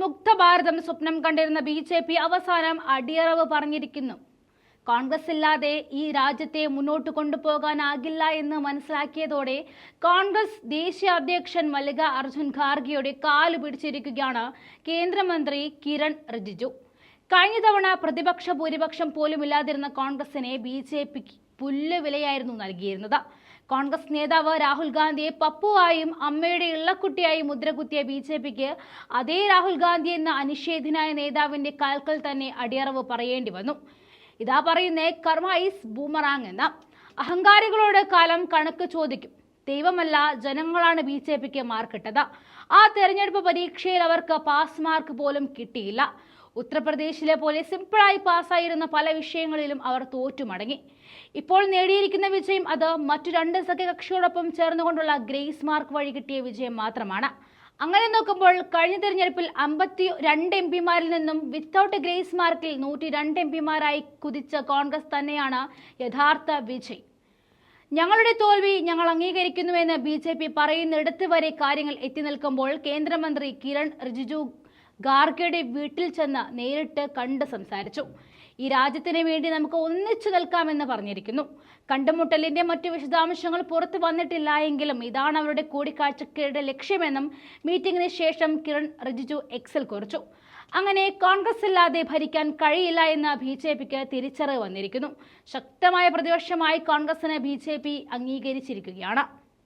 മുക്ത ഭാരതം സ്വപ്നം കണ്ടിരുന്ന ബി ജെ പി അവസാനം അടിയറവ് പറഞ്ഞിരിക്കുന്നു. കോൺഗ്രസ് ഇല്ലാതെ ഈ രാജ്യത്തെ മുന്നോട്ട് കൊണ്ടുപോകാനാകില്ല എന്ന് മനസ്സിലാക്കിയതോടെ കോൺഗ്രസ് ദേശീയ അധ്യക്ഷൻ മല്ലിക അർജുൻ ഖാർഗെയുടെ കാൽ പിടിച്ചിരിക്കുകയാണ് കേന്ദ്രമന്ത്രി കിരൺ റിജിജു. കഴിഞ്ഞ തവണ പ്രതിപക്ഷ ഭൂരിപക്ഷം പോലുമില്ലാതിരുന്ന കോൺഗ്രസിനെ ബി ജെ പിക്ക് പുല്ല് വിലയായിരുന്നു നൽകിയിരുന്നത്. കോൺഗ്രസ് നേതാവ് രാഹുൽ ഗാന്ധിയെ പപ്പുവായും അമ്മയുടെ ഇള്ളക്കുട്ടിയായും മുദ്രകുത്തിയ ബി ജെ പിക്ക് അതേ രാഹുൽ ഗാന്ധി എന്ന അനിഷേധ്യനായ നേതാവിന്റെ കാൽക്കൽ തന്നെ അടിയറവ് പറയേണ്ടി വന്നു. ഇതാ പറയുന്നേ കർമ്മ ഈസ് ബൂമറാങ് എന്ന അഹങ്കാരികളോട് കാലം കണക്ക് ചോദിക്കും. ദൈവമല്ല ജനങ്ങളാണ് ബി ജെ പിക്ക് മാർക്കിട്ടത്. ആ തെരഞ്ഞെടുപ്പ് പരീക്ഷയിൽ അവർക്ക് പാസ് മാർക്ക് പോലും കിട്ടിയില്ല. ഉത്തർപ്രദേശിലെ പോലെ സിമ്പിളായി പാസ്സായിരുന്ന പല വിഷയങ്ങളിലും അവർ തോറ്റു മടങ്ങി ഇപ്പോൾ നേടിയിരിക്കുന്ന വിജയം അത് മറ്റു രണ്ട് സഖ്യകക്ഷിയോടൊപ്പം ചേർന്നുകൊണ്ടുള്ള ഗ്രേസ് മാർക്ക് വഴി കിട്ടിയ വിജയം മാത്രമാണ്. അങ്ങനെ നോക്കുമ്പോൾ കഴിഞ്ഞ തിരഞ്ഞെടുപ്പിൽ അമ്പത്തി രണ്ട് എം പിമാരിൽ നിന്നും വിത്തൗട്ട് ഗ്രേസ് മാർക്കിൽ നൂറ്റി രണ്ട് എം പിമാരായി കുതിച്ച കോൺഗ്രസ് തന്നെയാണ് യഥാർത്ഥ വിജയ്. ഞങ്ങളുടെ തോൽവി ഞങ്ങൾ അംഗീകരിക്കുന്നുവെന്ന് ബി ജെ പി പറയുന്നിടത്ത് വരെ കാര്യങ്ങൾ എത്തി നിൽക്കുമ്പോൾ കേന്ദ്രമന്ത്രി കിരൺ റിജിജു ഗാർഗയുടെ വീട്ടിൽ ചെന്ന് നേരിട്ട് കണ്ട് സംസാരിച്ചു. ഈ രാജ്യത്തിന് വേണ്ടി നമുക്ക് ഒന്നിച്ചു നിൽക്കാമെന്ന് പറഞ്ഞിരിക്കുന്നു. കണ്ടുമുട്ടലിന്റെ മറ്റു വിശദാംശങ്ങൾ പുറത്തു വന്നിട്ടില്ല എങ്കിലും ഇതാണ് അവരുടെ കൂടിക്കാഴ്ചയുടെ ലക്ഷ്യമെന്നും മീറ്റിംഗിന് ശേഷം കിരൺ റിജിജു എക്സിൽ കുറിച്ചു. അങ്ങനെ കോൺഗ്രസ് ഇല്ലാതെ ഭരിക്കാൻ കഴിയില്ല എന്ന ബി ജെ പിക്ക് തിരിച്ചറിവ് വന്നിരിക്കുന്നു. ശക്തമായ പ്രതിപക്ഷമായി കോൺഗ്രസിന് ബി ജെ പി അംഗീകരിച്ചിരിക്കുകയാണ്.